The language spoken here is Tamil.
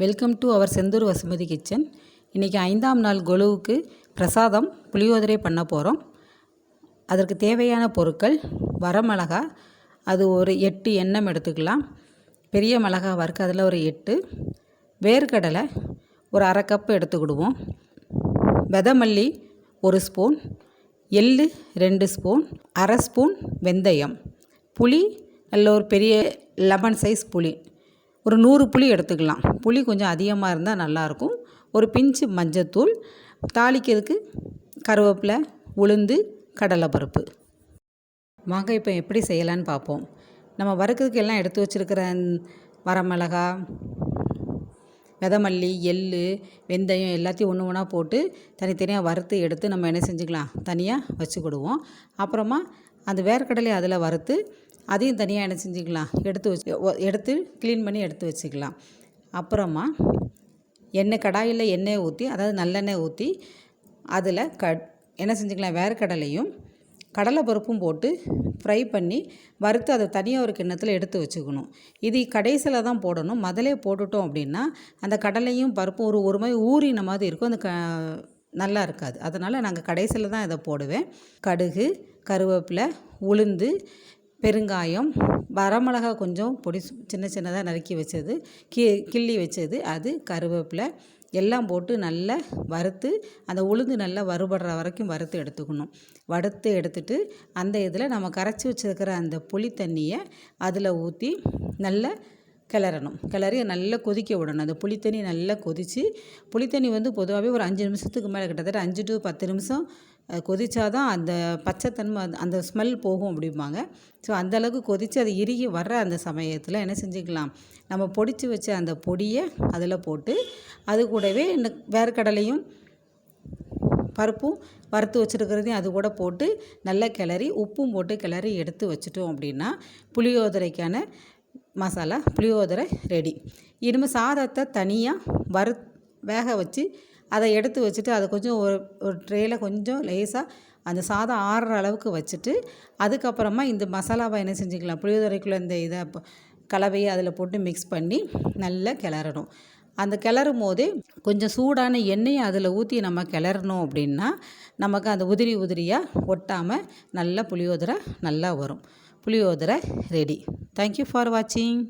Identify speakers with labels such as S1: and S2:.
S1: Welcome to our Senthur Vasumathi kitchen. இன்றைக்கி ஐந்தாம் நாள் கொலுவுக்கு பிரசாதம் புளியோதரை பண்ண போகிறோம் அதற்கு தேவையான பொருட்கள் வரமிளகா அது ஒரு எட்டு எண்ணம் எடுத்துக்கலாம். பெரிய மிளகா வறுக்க அதில் ஒரு எட்டு. வேர்க்கடலை ஒரு அரை கப்பு எடுத்துக்கிடுவோம். வெதமல்லி ஒரு ஸ்பூன். எள்ளு ரெண்டு ஸ்பூன். அரை ஸ்பூன் வெந்தயம். புளி நல்ல ஒரு பெரிய லெமன் சைஸ் புளி. ஒரு நூறு புளி எடுத்துக்கலாம். புளி கொஞ்சம் அதிகமாக இருந்தால் நல்லாயிருக்கும். ஒரு பிஞ்சு மஞ்சத்தூள் தாளிக்கிறதுக்கு கருவேப்பிலை உளுந்து கடலைப்பருப்பு. வாங்க இப்போ எப்படி செய்யலான்னு பார்ப்போம். நம்ம வறுக்கிறதுக்கு எல்லாம் எடுத்து வச்சுருக்கிற வரமிளகா விதமல்லி எள் வெந்தயம் எல்லாத்தையும் ஒன்று ஒன்றா போட்டு தனித்தனியாக வறுத்து எடுத்து நம்ம என்ன செஞ்சுக்கலாம்? தனியாக வச்சுக்கிடுவோம். அப்புறமா அந்த வேர்க்கடலை அதில் வறுத்து அதையும் தனியாக என்ன செஞ்சுக்கலாம்? எடுத்து வச்சு எடுத்து க்ளீன் பண்ணி எடுத்து வச்சுக்கலாம். அப்புறமா எண்ணெய் கடாயில் எண்ணெய் ஊற்றி அதாவது நல்லெண்ணெய் ஊற்றி அதில் க என்ன செஞ்சுக்கலாம்? வேறு கடலையும் கடலை பருப்பும் போட்டு ஃப்ரை பண்ணி வறுத்து அதை தனியாக ஒரு கிண்ணத்தில் எடுத்து வச்சுக்கணும். இது கடைசியில் தான் போடணும். முதலே போட்டுட்டோம் அப்படின்னா அந்த கடலையும் பருப்பும் ஒரு ஒரு மாதிரி ஊறின மாதிரி இருக்கும். அந்த க நல்லா இருக்காது. அதனால் நாங்கள் கடைசியில் தான் இதை போடுவேன். கடுகு கருவேப்பிலை உளுந்து பெருங்காயம் வரமிளகா கொஞ்சம் பொடி சின்ன சின்னதாக நறுக்கி வச்சது கி கிள்ளி வச்சது அது கருவேப்பிலை எல்லாம் போட்டு நல்லா வறுத்து அந்த உளுந்து நல்லா வறுபடுற வரைக்கும் வறுத்து எடுத்துக்கணும். வறுத்து எடுத்துட்டு அந்த இதில் நம்ம கரைச்சி வச்சுருக்கிற அந்த புளி தண்ணியை அதில் ஊற்றி நல்லா கிளறணும். கிளறி நல்லா கொதிக்க விடணும். அந்த புளித்தண்ணி நல்லா கொதித்து புளித்தண்ணி வந்து பொதுவாகவே ஒரு அஞ்சு நிமிஷத்துக்கு மேலே கிட்டத்தட்ட அஞ்சு டு பத்து நிமிஷம் கொதித்தா தான் அந்த பச்சைத்தன்மை அந்த ஸ்மெல் போகும் அப்படிம்பாங்க. ஸோ அந்தளவுக்கு கொதித்து அது இறுகி வர்ற அந்த சமயத்தில் என்ன செஞ்சுக்கலாம்? நம்ம பொடிச்சு வச்ச அந்த பொடியை அதில் போட்டு அது கூடவே இந்த வேர்க்கடலையும் பருப்பும் வறுத்து வச்சுருக்கிறதையும் அது கூட போட்டு நல்லா கிளறி உப்பும் போட்டு கிளறி எடுத்து வச்சுட்டோம் அப்படின்னா புளியோதரைக்கான மசாலா புளியோதரை ரெடி இனிமேல் சாதத்தை தனியாக வறு வேக வச்சு அதை எடுத்து வச்சுட்டு அதை கொஞ்சம் ஒரு ஒரு ட்ரேயில் கொஞ்சம் லேசாக அந்த சாதம் ஆறுற அளவுக்கு வச்சுட்டு அதுக்கப்புறமா இந்த மசாலாவை என்ன செஞ்சுக்கலாம்? புளியோதரைக்குள்ளே இந்த இதை கலவையை அதில் போட்டு மிக்ஸ் பண்ணி நல்லா கிளறணும். அந்த கிளறும் போதே கொஞ்சம் சூடான எண்ணெயை அதில் ஊற்றி நம்ம கிளறணும் அப்படின்னா நமக்கு அந்த உதிரி உதிரியாக ஒட்டாமல் நல்லா புளியோதரை நல்லா வரும். புளியோதரை ரெடி தேங்க்யூ ஃபார் வாட்சிங்